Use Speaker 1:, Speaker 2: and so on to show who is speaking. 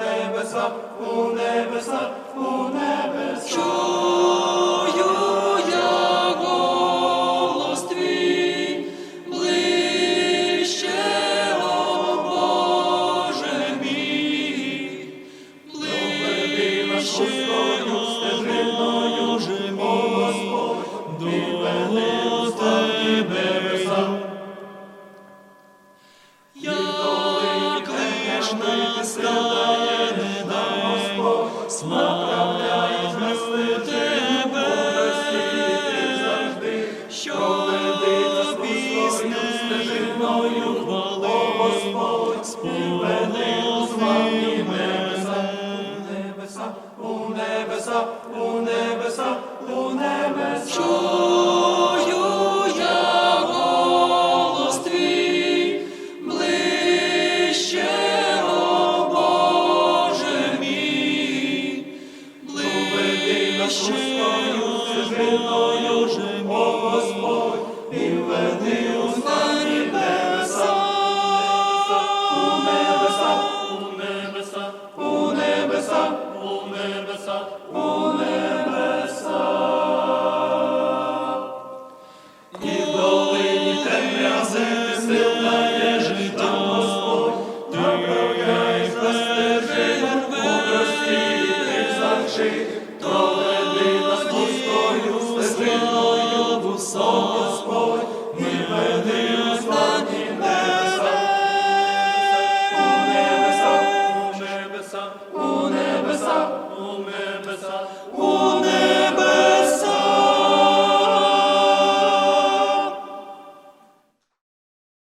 Speaker 1: у небесах, у небеса, у небеса. Чую Направляй змести тебе, завжди, що пісне стежиною хвали, Господь споведи небеса, небеса, у небеса, у небеса, у небеса. Пощою землею о Господь, і веди у старі небеса, у небеса, у небеса, у небеса, у небеса, у небеса, і долині темрязи сил дає життя Господь, направляй на стежи, у ти завжди. gospel.